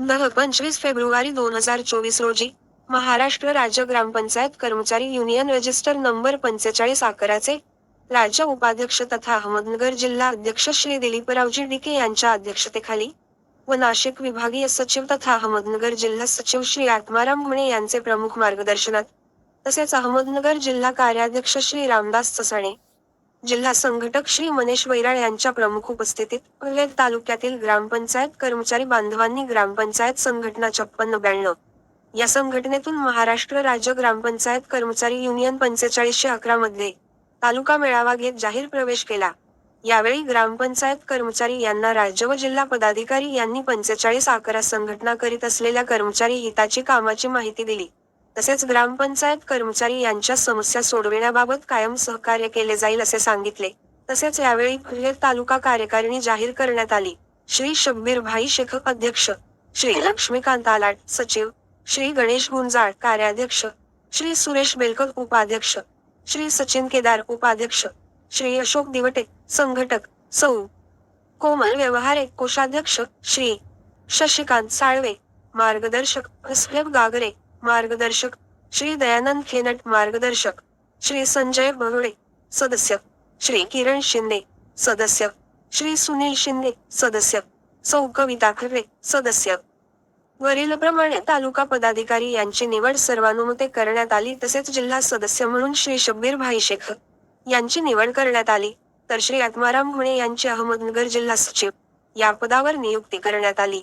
नव पंचवीस फेब्रुवारी दोन हजार चोवीस रोजी महाराष्ट्र राज्य ग्रामपंचायत कर्मचारी युनियन रजिस्टर नंबर पंचेचाळीस अकराचे राज्य उपाध्यक्ष तथा अहमदनगर जिल्हा अध्यक्ष श्री दिलीपरावजी डिके यांच्या अध्यक्षतेखाली व नाशिक विभागीय सचिव तथा अहमदनगर जिल्हा सचिव श्री आत्माराम मुणे यांचे प्रमुख मार्गदर्शनात तसेच अहमदनगर जिल्हा कार्याध्यक्ष श्री रामदास चसाणे जिल्हा संघटक श्री मनेश वैराळ यांच्या प्रमुख उपस्थितीत पनवेल तालुक्यातील ग्रामपंचायत कर्मचारी बांधवांनी ग्रामपंचायत संघटना छप्पन्न ब्याण्णव. या संघटनेतून महाराष्ट्र राज्य ग्रामपंचायत कर्मचारी युनियन पंचेचाळीसशे अकरा मध्ये तालुका मेळावा घेत जाहीर प्रवेश केला. यावेळी ग्रामपंचायत कर्मचारी यांना राज्य व जिल्हा पदाधिकारी यांनी पंचेचाळीस अकरा संघटना करीत असलेल्या कर्मचारी हिताची कामाची माहिती दिली. तसेच ग्रामपंचायत कर्मचारी यांच्या समस्या सोडविण्याबाबत कायम सहकार्य केले जाईल असे सांगितले. तसेच यावेळी फुले तालुका कार्यकारिणी जाहीर करण्यात आली. श्री शब्बीर भाई शेख अध्यक्ष श्री लक्ष्मीकांत आलाट सचिव श्री गणेश गुंजाळ कार्याध्यक्ष श्री सुरेश बेलकर उपाध्यक्ष श्री सचिन केदार उपाध्यक्ष श्री अशोक दिवटे संघटक सौ. कोमल व्यवहारे कोषाध्यक्ष श्री शशिकांत साळवे मार्गदर्शक अस्लभ गागरे मार्गदर्शक श्री दयानंद खेनट मार्गदर्शक श्री संजय बरुळे सदस्य श्री किरण शिंदे सदस्य श्री सुनील शिंदे सदस्य सौ कविता खरे सदस्य. वरीलप्रमाणे तालुका पदाधिकारी यांची निवड सर्वानुमते करण्यात आली तसेच जिल्हा सदस्य म्हणून श्री शब्बीर भाई शेख यांची निवड करण्यात आली तर श्री आत्माराम घुणे यांची अहमदनगर जिल्हा सचिव या पदावर नियुक्ती करण्यात आली.